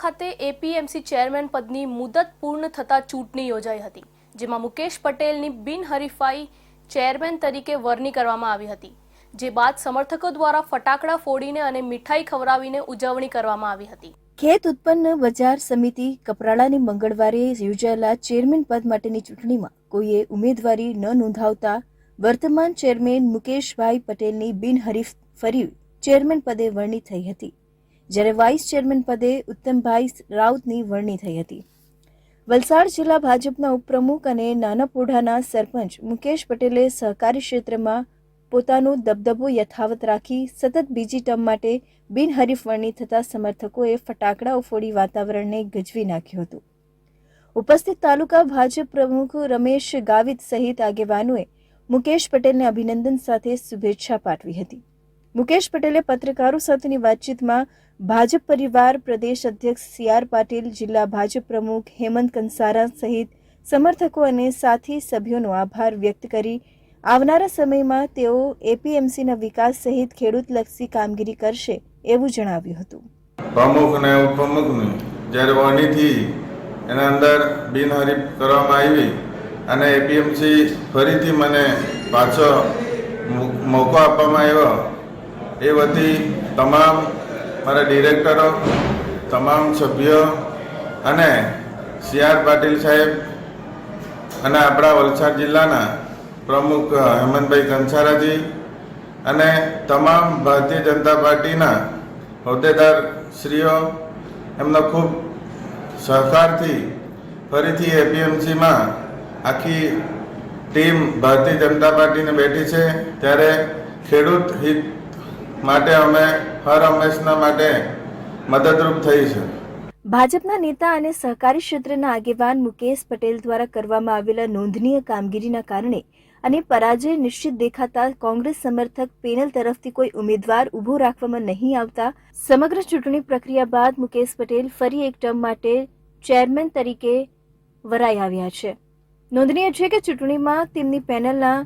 ખાતે APMC chairman પદની મુદત પૂર્ણ થતા ચૂંટણી યોજાઈ હતી, જેમાં મુકેશ પટેલની બિનહરીફાઈ ચેરમેન તરીકે વરણી કરવામાં આવી હતી, જે બાદ સમર્થકો દ્વારા ફટાકડા ફોડીને અને મીઠાઈ ખવડાવીને ઉજવણી કરવામાં આવી હતી. ખેત ઉત્પન્ન બજાર સમિતિ કપરાડાની મંગળવારે યોજાયેલા ચેરમેન પદ માટેની ચૂંટણીમાં કોઈએ ઉમેદવારી ન નોંધાવતા વર્તમાન ચેરમેન મુકેશભાઈ પટેલની બિનહરીફ ફરી ચેરમેન પદે વરણી થઈ હતી. જ્યારે વાઇસ ચેરમેન પદે ઉત્તમભાઈ રાઉતની વરણી થઈ હતી. વલસાડ જિલ્લા ભાજપના ઉપપ્રમુખ અને નાનાપોઢાના સરપંચ મુકેશ પટેલે સહકારી ક્ષેત્રમાં પોતાનો દબદબો યથાવત રાખી સતત બીજી ટર્મ માટે બિનહરીફ વરણી થતા સમર્થકોએ ફટાકડાઓ ફોડી વાતાવરણને ગજવી નાખ્યું હતું. ઉપસ્થિત તાલુકા ભાજપ પ્રમુખ રમેશ ગાવિત સહિત આગેવાનોએ મુકેશ પટેલને અભિનંદન સાથે શુભેચ્છા પાઠવી હતી. મુકેશ પટેલે પત્રકારો સાથેની વાતચીતમાં ભાજપ પરિવાર પ્રદેશ અધ્યક્ષ સી આર પાટીલ, જિલ્લા ભાજપ પ્રમુખ હેમંત કંસારા સહિત સમર્થકો અને સાથી સભ્યોનો આભાર વ્યક્ત કરી. આવનારા સમયમાં તેઓ એપીએમસીના વિકાસ સહિત ખેડૂતલક્ષી કામગીરી કરશે એવું જણાવ્યું હતું. પ્રમુખ અને ઉપપ્રમુખને જ્યારે વાણીથી એના અંદર બિનહરીફ કરવામાં આવી અને એપીએમસી ફરીથી મને પાછો મોકો આપવામાં આવ્યો એ વતી તમામ મારા ડિરેક્ટરો, તમામ સભ્યો અને સી આર પાટીલ સાહેબ અને આપણા વલસાડ જિલ્લાના પ્રમુખ હેમંતભાઈ કંસારાજી અને તમામ ભારતીય જનતા પાર્ટીના હોદ્દેદાર શ્રીઓ, એમનો ખૂબ સહકારથી ફરીથી એપીએમસીમાં આખી ટીમ ભારતીય જનતા પાર્ટીને બેઠી છે. ત્યારે ખેડૂત હિત માટે અમે હર હંમેશના માટે મદદરૂપ થઈ છે. ભાજપના નેતા અને સહકારી ક્ષેત્રના આગેવાન મુકેશ પટેલ દ્વારા કરવામાં આવેલા નોંધનીય કામગીરીના કારણે અને પરાજય નિશ્ચિત દેખાતા કોંગ્રેસ સમર્થક પેનલ તરફથી કોઈ ઉમેદવાર ઊભો રાખવામાં નહીં આવતા સમગ્ર ચૂંટણી પ્રક્રિયા બાદ મુકેશ પટેલ ફરી એક ટર્મ માટે ચેરમેન તરીકે વરાઈ આવ્યા છે. નોંધનીય છે કે ચૂંટણીમાં તેમની પેનલના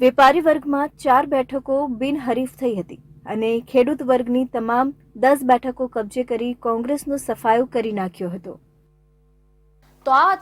વેપારી વર્ગમાં ચાર બેઠકો બિનહરીફ થઈ હતી. અને ખેડૂત વર્ગની તમામ દસ બેઠકો કબજે કરી કોંગ્રેસનો સફાયો કરી નાખ્યો હતો. તો આ